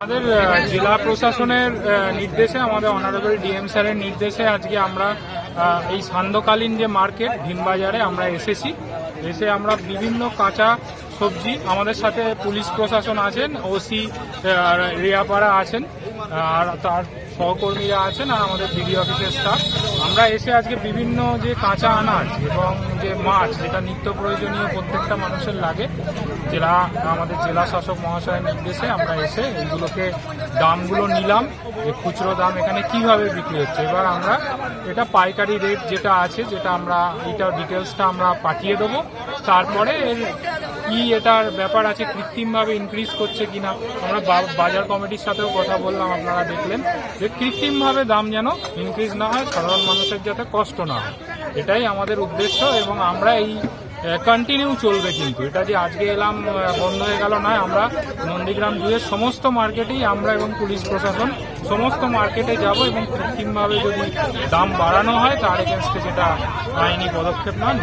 আমাদের জেলা প্রশাসনের নির্দেশে, আমাদের অনারেবল ডিএম স্যারের নির্দেশে আজকে আমরা এই সান্ধ্যকালীন যে মার্কেট, ভীমবাজারে আমরা এসেছি। এসে আমরা বিভিন্ন কাঁচা সবজি, আমাদের সাথে পুলিশ প্রশাসন আছেন, ওসি রিয়াপাড়া আছেন, আর তার সহকর্মীরা আছেন, আর আমাদের বিডি অফিসের স্টাফ আমরা এসে আজকে বিভিন্ন যে কাঁচা আনাজ এবং যে মাছ, যেটা নিত্য প্রয়োজনীয় প্রত্যেকটা মানুষের লাগে, জেলা, আমাদের জেলা শাসক মহাশয়ের নির্দেশে আমরা এসে এইগুলোকে দামগুলো নিলাম, যে খুচরো দাম এখানে কীভাবে বিক্রি হচ্ছে। এবার আমরা এটা পাইকারি রেট যেটা আছে, যেটা আমরা এইটা ডিটেলসটা আমরা পাঠিয়ে দেবো। তারপরে এর কি এটার ব্যাপার আছে, কৃত্রিমভাবে ইনক্রিজ করছে কিনা, আমরা বাজার কমিটির সাথেও কথা বললাম, আপনারা দেখলেন যে কৃত্রিমভাবে দাম যেন ইনক্রিজ না হয়, সাধারণ মানুষের যাতে কষ্ট না হয়। এটাই আমাদের উদ্দেশ্য এবং আমরা এই কন্টিনিউ চলবে কিন্তু। এটা যে আজকে এলাম বন্ধ হয়ে গেল নয়, আমরা নন্দীগ্রাম জুড়ে সমস্ত মার্কেটেই আমরা এবং পুলিশ প্রশাসন সমস্ত মার্কেটে যাব এবং কৃত্রিমভাবে যদি দাম বাড়ানো হয়, তার এগেনস্টে যেটা আইনি পদক্ষেপ নেওয়া